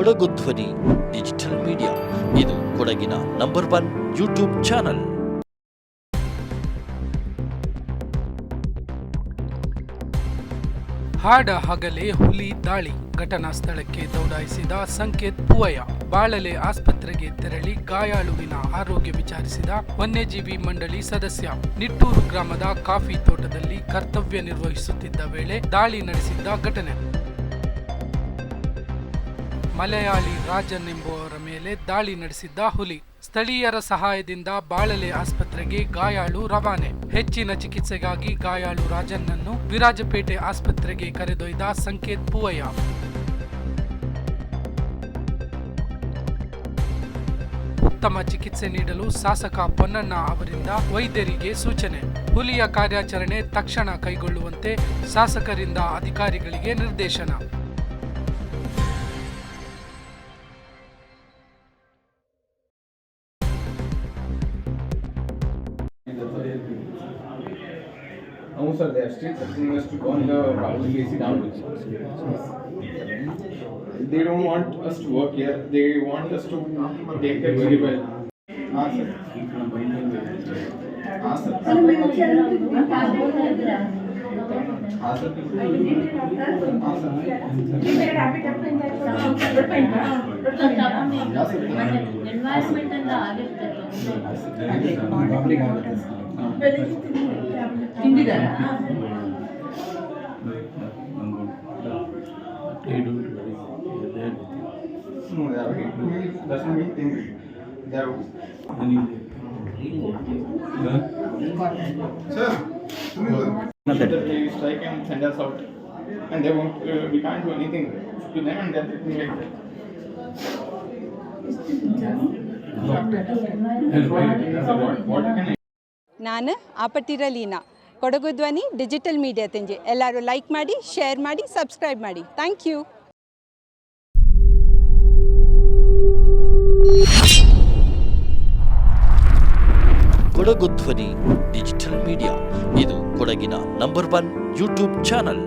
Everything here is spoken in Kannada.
ಕೊಡಗು ಧ್ವನಿ, ಡಿಜಿಟಲ್ ಮೀಡಿಯಾ. ಇದು ಕೊಡಗಿನ ನಂಬರ್ ಒನ್ ಯೂಟ್ಯೂಬ್ ಚಾನಲ್. ಹಾಡ ಹಗಲೇ, ಹುಲಿ, ದಾಳಿ, ಘಟನಾ ಸ್ಥಳಕ್ಕೆ ದೌಡಾಯಿಸಿದ ಸಂಕೇತ್ ಪೂವಯ್ಯ. ಬಾಳಲೆ ಆಸ್ಪತ್ರೆಗೆ ತೆರಳಿ ಗಾಯಾಳುವಿನ ಆರೋಗ್ಯ ವಿಚಾರಿಸಿದ ವನ್ಯಜೀವಿ ಮಂಡಳಿ ಸದಸ್ಯ. ನಿಟ್ಟೂರು ಗ್ರಾಮದ ಕಾಫಿ ತೋಟದಲ್ಲಿ ಕರ್ತವ್ಯ ನಿರ್ವಹಿಸುತ್ತಿದ್ದ ವೇಳೆ ದಾಳಿ ನಡೆಸಿದ್ದ ಘಟನೆ. ಮಲಯಾಳಿ ರಾಜನ್ ಎಂಬುವರ ಮೇಲೆ ದಾಳಿ ನಡೆಸಿದ್ದ ಹುಲಿ. ಸ್ಥಳೀಯರ ಸಹಾಯದಿಂದ ಬಾಳಲೆ ಆಸ್ಪತ್ರೆಗೆ ಗಾಯಾಳು ರವಾನೆ. ಹೆಚ್ಚಿನ ಚಿಕಿತ್ಸೆಗಾಗಿ ಗಾಯಾಳು ರಾಜನ್ನನ್ನು ವಿರಾಜಪೇಟೆ ಆಸ್ಪತ್ರೆಗೆ ಕರೆದೊಯ್ದ ಸಂಕೇತ್ ಪೂವಯ್ಯ. ಉತ್ತಮ ಚಿಕಿತ್ಸೆ ನೀಡಲು ಶಾಸಕ ಪೊನ್ನಣ್ಣ ಅವರಿಂದ ವೈದ್ಯರಿಗೆ ಸೂಚನೆ. ಹುಲಿಯ ಕಾರ್ಯಾಚರಣೆ ತಕ್ಷಣ ಕೈಗೊಳ್ಳುವಂತೆ ಶಾಸಕರಿಂದ ಅಧಿಕಾರಿಗಳಿಗೆ ನಿರ್ದೇಶನ. No, sir, they are still asking us to go on the Rahul AC down. They don't want us to work here, they want us to take that very well. Ah, sir. Ah, sir. Ah, sir. Ah, sir. Environment ಎಲ್ಲ ಆಗಿರ್ತದೆ No, they are waiting. Doesn't Either. They strike and send us out. And they won't, uh, we can't do anything to them and they're treating like that. ನಾನು ಆಪಟ್ಟಿರ ಲೀನಾ ಕೊಡಗು ಧ್ವನಿ ಡಿಜಿಟಲ್ ಮೀಡಿಯಾ ತಿಂಜೆ ಎಲ್ಲರೂ ಲೈಕ್ ಮಾಡಿ ಶೇರ್ ಮಾಡಿ ಸಬ್ಸ್ಕ್ರೈಬ್ ಮಾಡಿ ಥ್ಯಾಂಕ್ ಯು ಕೊಡಗು ಧ್ವನಿ ಡಿಜಿಟಲ್ ಮೀಡಿಯಾ ಇದು ಕೊಡಗಿನ ನಂಬರ್ ಒನ್ ಯೂಟ್ಯೂಬ್ ಚಾನಲ್